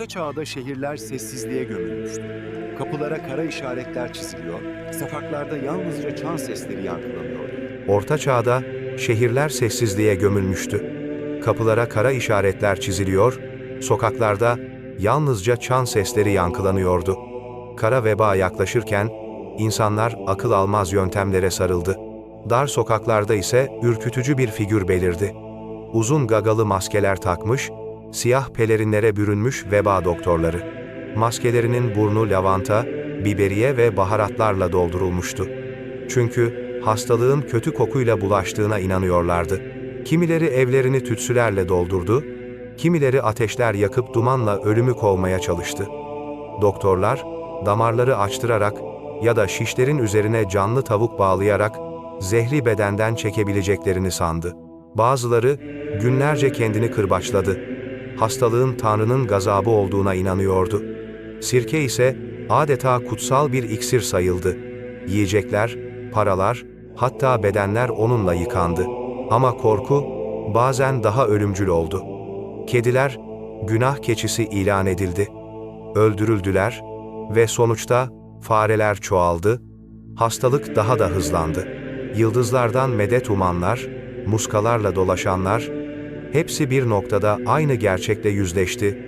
Orta çağda şehirler sessizliğe gömülmüştü. Kapılara kara işaretler çiziliyor, sokaklarda yalnızca çan sesleri yankılanıyordu. Orta Çağ'da şehirler sessizliğe gömülmüştü. Kapılara kara işaretler çiziliyor, sokaklarda yalnızca çan sesleri yankılanıyordu. Kara veba yaklaşırken insanlar akıl almaz yöntemlere sarıldı. Dar sokaklarda ise ürkütücü bir figür belirdi. Uzun gagalı maskeler takmış, siyah pelerinlere bürünmüş veba doktorları. Maskelerinin burnu lavanta, biberiye ve baharatlarla doldurulmuştu. Çünkü hastalığın kötü kokuyla bulaştığına inanıyorlardı. Kimileri evlerini tütsülerle doldurdu, kimileri ateşler yakıp dumanla ölümü kovmaya çalıştı. Doktorlar, damarları açtırarak ya da şişlerin üzerine canlı tavuk bağlayarak zehri bedenden çekebileceklerini sandı. Bazıları günlerce kendini kırbaçladı. Hastalığın Tanrı'nın gazabı olduğuna inanıyordu. Sirke ise adeta kutsal bir iksir sayıldı. Yiyecekler, paralar, hatta bedenler onunla yıkandı. Ama korku bazen daha ölümcül oldu. Kediler günah keçisi ilan edildi. Öldürüldüler ve sonuçta fareler çoğaldı. Hastalık daha da hızlandı. Yıldızlardan medet umanlar, muskalarla dolaşanlar, hepsi bir noktada aynı gerçekle yüzleşti.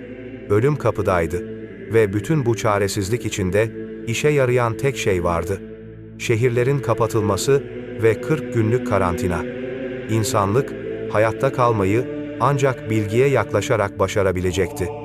Ölüm kapıdaydı ve bütün bu çaresizlik içinde işe yarayan tek şey vardı. Şehirlerin kapatılması ve 40 günlük karantina. İnsanlık hayatta kalmayı ancak bilgiye yaklaşarak başarabilecekti.